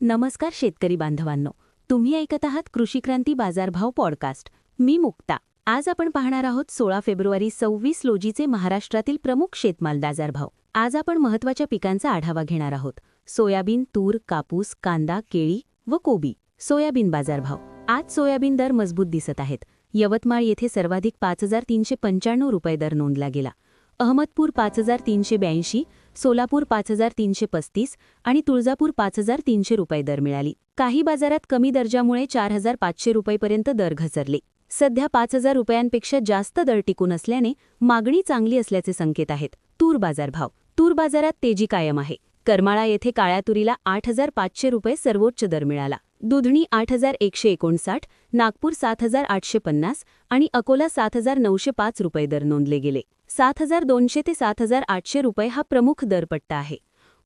नमस्कार शेतकरी बांधवांनो. तुम्ही ऐकत आहात कृषी क्रांती बाजारभाव पॉडकास्ट. मी मुक्ता. आज आपण पाहणार आहोत सोळा फेब्रुवारी सव्वीस रोजीचे महाराष्ट्रातील प्रमुख शेतमाल बाजारभाव. आज आपण महत्त्वाच्या पिकांचा आढावा घेणार आहोत. सोयाबीन तूर कापूस कांदा केळी व कोबी. सोयाबीन बाजारभाव. आज सोयाबीन दर मजबूत दिसत आहेत. यवतमाळ येथे सर्वाधिक पाच हजार तीनशे पंच्याण्णव रुपये दर नोंदला गेला. अहमदपूर पाच हजार तीनशे ब्याऐंशी सोलापूर पाच हजार तीनशे पस्तीस आणि तुळजापूर पाच हजार तीनशे रुपये दर मिळाली. काही बाजारात कमी दर्जामुळे चार हजार पाचशे रुपयेपर्यंत दर घसरले. सध्या पाच हजार रुपयांपेक्षा जास्त दर टिकून असल्याने मागणी चांगली असल्याचे संकेत आहेत. तूर बाजारभाव तूर बाजारात तेजी कायम आहे. करमाळा येथे काळ्या तुरीला आठ हजार पाचशे रुपये सर्वोच्च दर मिळाला. दुधणी आठ हजार एकशे एकोणसाठ नागपूर सात हजार आठशे पन्नास आणि अकोला सात हजार नऊशे पाच रुपये दर नोंदले गेले. सात हजार दोनशे ते सात हजार आठशे रुपये हा प्रमुख दरपट्टा आहे.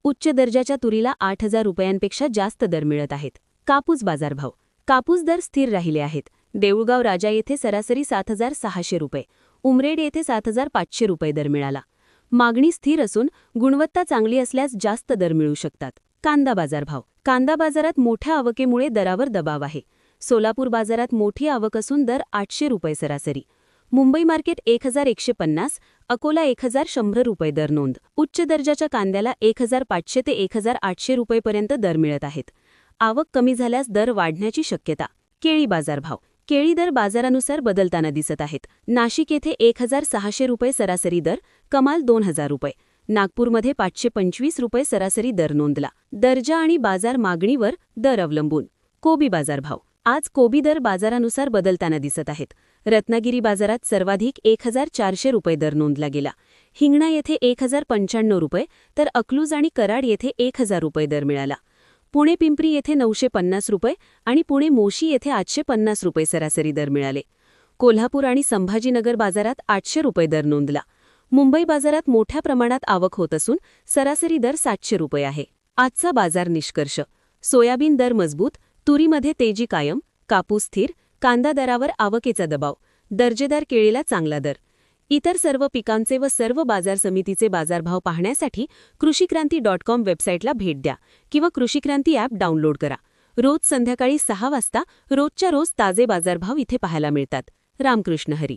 उच्च दर्जाच्या तुरीला आठ हजार रुपयांपेक्षा जास्त दर मिळत आहेत. कापूस बाजारभाव. कापूस दर स्थिर राहिले आहेत. देऊळगाव राजा येथे सरासरी सात हजार सहाशे रुपये. उमरेड येथे सात हजार पाचशे रुपये दर मिळाला. मागणी स्थिर असून गुणवत्ता चांगली असल्यास जास्त दर मिळू शकतात. कांदा बाजारभाव. कांदा बाजारात मोठ्या आवकेमुळे दरावर दबाव आहे. सोलापूर बाजारात मोठी आवक असून दर आठशे रुपये सरासरी. मुंबई मार्केट एक हजार एकशे पन्नास अकोला एक हजार शंभर रुपये दर नोंद. उच्च दर्जाच्या कांद्याला एक हजार पाचशे ते एक हजार आठशे रुपयेपर्यंत दर मिळत आहेत. आवक कमी झाल्यास दर वाढण्याची शक्यता. केळी बाजारभाव. केळी दर बाजारानुसार बदलताना दिसत आहेत. नाशिक येथे एक हजार सहाशे रुपये सरासरी दर कमाल दोन हजार रुपये. नागपूरमध्ये पाचशे पंचवीस रुपये सरासरी दर नोंदला. दर्जा आणि बाजार मागणीवर दर अवलंबून. कोबी बाजारभाव. आज कोबी दर बाजारानुसार बदलताना दिसत आहेत. रत्नागिरी बाजारात सर्वाधिक एक हजार चारशे रुपये दर नोंदला गेला. हिंगणा येथे एक हजार पंच्याण्णव रुपये तर अकलूज आणि कराड येथे एक हजार रुपये दर मिळाला. पुणे पिंपरी येथे नऊशे पन्नास रुपये आणि पुणे मोशी येथे आठशे पन्नास रुपये सरासरी दर मिळाले. कोल्हापूर आणि संभाजीनगर बाजारात आठशे रुपये दर नोंदला. मुंबई बाजारात मोठ्या प्रमाणात आवक होत असून सरासरी दर सातशे रुपये आहे. आजचा बाजार निष्कर्ष. सोयाबीन दर मजबूत तुरीमध्ये तेजी कायम कापूस स्थिर कांदा दरावर आवकेचा दबाव दर्जेदार केळीला चांगला दर. इतर सर्व पिकांचे व सर्व बाजार समितीचे बाजारभाव पाहण्यासाठी कृषीक्रांती डॉट कॉम वेबसाईटला भेट द्या किंवा कृषीक्रांती ॲप डाउनलोड करा. रोज संध्याकाळी सहा वाजता रोजच्या रोज ताजे बाजारभाव इथे पाहायला मिळतात. रामकृष्ण हरी.